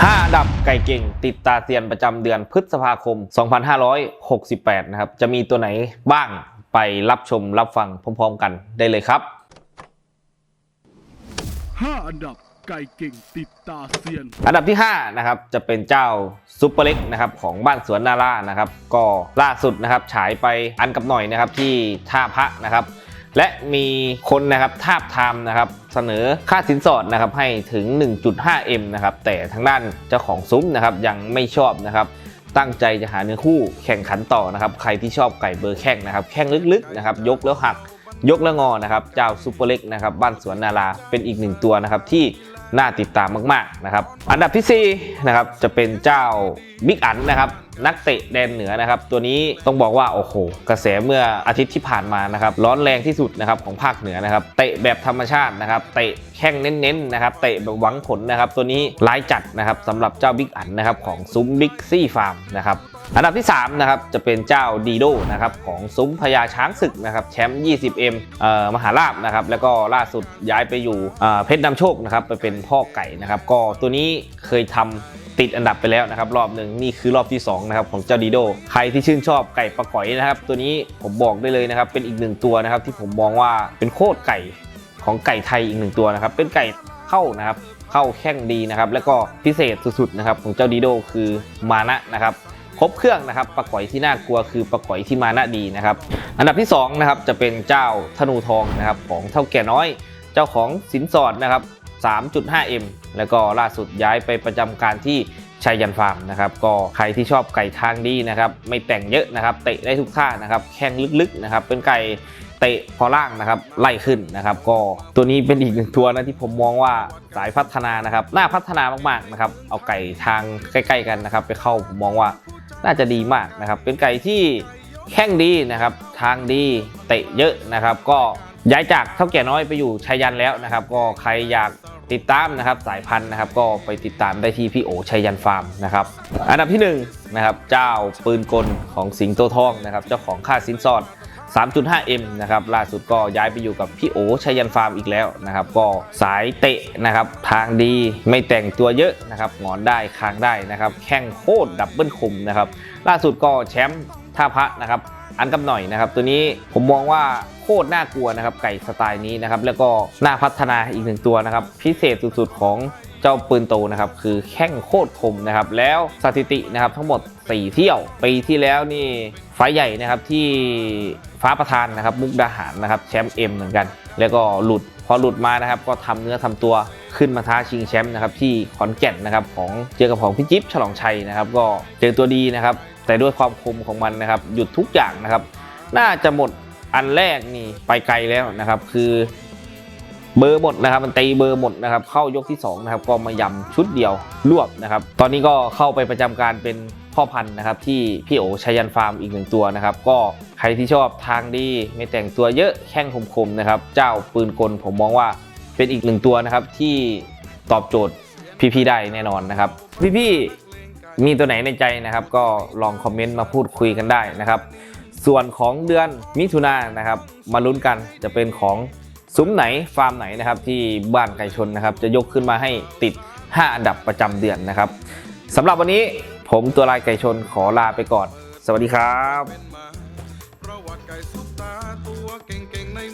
5 อันดับไก่เก่ง ติดตาเซียนประจำเดือนพฤษภาคม 2568 นะครับ จะมีตัวไหนบ้างไปรับชมรับฟังพร้อมๆกันได้เลยครับ 5 อันดับไก่เก่งติดตาเซียน อันดับที่ 5 นะครับ จะเป็นเจ้าซุปเปอร์เล็กนะครับของบ้านสวนนารานะครับ ก็ล่าสุดนะครับฉายไปอันกับหน่อยนะครับที่ท่าพระนะครับ และมีคนนะครับทาบทามนะครับเสนอค่าสินสอดนะครับให้ถึง 1.5M นะครับแต่ทางด้านเจ้าของซุ้มนะครับยังไม่ชอบนะครับตั้งใจจะหาเนื้อคู่แข่งขันต่อนะครับใครที่ชอบไก่เบอร์แข้งนะครับแข้งลึกๆนะครับยกแล้วหักยกแล้วงอนะครับเจ้าซูเปอร์เล็กนะครับบ้านสวนนาราเป็นอีกหนึ่งตัวนะครับที่ น่าติดตามมากๆนะครับ อันดับที่4นะครับจะเป็นเจ้าบิ๊กอันนะครับนักเตะแดนเหนือนะครับ ตัวนี้ต้องบอกว่าโอ้โหกระแสเมื่ออาทิตย์ที่ผ่านมานะครับ ร้อนแรงที่สุดนะครับของภาคเหนือนะครับ เตะแบบธรรมชาตินะครับ เตะแข้งเน้นๆนะครับ เตะแบบหวังผลนะครับ ตัวนี้ร้ายจัดนะครับสำหรับเจ้าบิ๊กอันนะครับของซุ้มบิ๊กซี่ฟาร์มนะครับ อันดับที่3นะครับจะเป็นเจ้าดีโดนะครับของซุ้มพญาช้างศึกนะครับแชมป์ 20M เอ่อมหาลาบนะครับแล้วก็ล่าสุดย้ายไปอยู่เพชรนำโชคนะครับไปเป็นพ่อไก่นะครับก็ตัวนี้เคยทำติดอันดับไปแล้วนะครับรอบหนึ่งนี่คือรอบที่2นะครับของเจ้าดีโดใครที่ชื่นชอบไก่ปลาก๋อยนะครับตัวนี้ผมบอกได้เลยนะครับเป็นอีกหนึ่งตัวนะครับที่ผมมองว่าเป็นโคตรไก่ของไก่ไทยอีกหนึ่งตัวนะครับเป็นไก่เข้านะครับเข้าแข้งดีนะครับแล้วก็พิเศษสุดๆนะครับของเจ้าดีโดคือมานะนะครับ ครบเครื่องนะครับปลาก๋อยที่น่ากลัวคือปลาก๋อยที่มานะดีนะครับ อันดับที่2นะครับจะเป็นเจ้าธนูทองนะครับของเท่าแก่น้อย เจ้าของสินสอดนะครับ 3.5M แล้วก็ล่าสุดย้ายไปประจำการที่ชัยยันฟาร์มนะครับก็ใครที่ชอบไก่ทางดีนะครับไม่แต่งเยอะนะครับเตะได้ทุกท่านะครับแข้งลึกๆนะครับเป็นไก่เตะพอล่างนะครับไล่ขึ้นนะครับ ก็ตัวนี้เป็นอีกหนึ่งตัวนะที่ผมมองว่าสายพัฒนานะครับน่าพัฒนามากๆนะครับเอาไก่ทางใกล้ ๆ กันนะครับ ไปเข้าผมมองว่า น่าจะดีมากนะครับ เป็นไก่ที่แข้งดีนะครับ ทางดีเตะเยอะนะครับ ก็ย้ายจากเท่าแก่น้อยไปอยู่ชัยยันแล้วนะครับ ก็ใครอยากติดตามนะครับสายพันธุ์นะครับ ก็ไปติดตามได้ที่พี่โอชัยยันฟาร์มนะครับ อันดับที่1นะครับเจ้าปืนกลของสิงโตทองนะครับ เจ้าของค่าสินสอด 3.5M นะครับล่าสุดก็ย้ายไปอยู่กับพี่โอชัยยันฟาร์มอีกแล้วนะครับก็สายเตะนะครับทางดีไม่แต่งตัวเยอะนะครับงอนได้ค้างได้นะครับแข้งโคตรดับเบิลคุมนะครับล่าสุดก็แชมป์ท่าพระนะครับอันกับหน่อยนะครับตัวนี้ผมมองว่าโคตรน่ากลัวนะครับไก่สไตล์นี้นะครับแล้วก็น่าพัฒนาอีกหนึ่งตัวนะครับพิเศษสุดๆของ เจ้าปืนโตนะครับคือแข้งโคตรคมนะครับแล้วสถิตินะครับทั้งหมด 4 เที่ยวปีที่แล้วนี่ไฟล์ใหญ่นะครับที่ฟ้าประธานนะครับมุกดาหารนะครับแชมป์เอ็มเหมือนกัน แล้วก็หลุดพอหลุดมานะครับก็ทำเนื้อทำตัวขึ้นมาท้าชิงแชมป์นะครับที่ขอนแก่นนะครับของเจอกับของพี่จิ๊บฉลองชัยนะครับก็เจอตัวดีนะครับแต่ด้วยความคมของมันนะครับหยุดทุกอย่างนะครับ น่าจะหมดอันแรกนี่ไปไกลแล้วนะครับ คือ เบอร์หมดนะครับมันตีเบอร์หมดนะครับเข้ายกที่2นะครับก็มายำชุดเดียวรวบนะครับตอนนี้ก็เข้าไปประจำการเป็นพ่อพันธุ์นะครับที่พี่โอชัยยันฟาร์มอีกหนึ่งตัวนะครับก็ใครที่ชอบทางดีไม่แต่งตัวเยอะแข้งคมๆนะครับเจ้าปืนกลผมมองว่าเป็นอีกหนึ่งตัวนะครับที่ตอบโจทย์พี่ๆได้แน่นอนนะครับพี่ๆมีตัวไหนในใจนะครับ ก็ลองคอมเมนต์มาพูดคุยกันได้นะครับ ส่วนของเดือนมิถุนายนนะครับ มาลุ้นกันจะเป็นของ ซุ้มไหนฟาร์มไหนนะครับที่บ้านไก่ชนนะครับจะยกขึ้นมาให้ติด 5 อันดับประจำเดือนนะครับสำหรับวันนี้ผมตัวลายไก่ชนขอลาไปก่อน สวัสดีครับ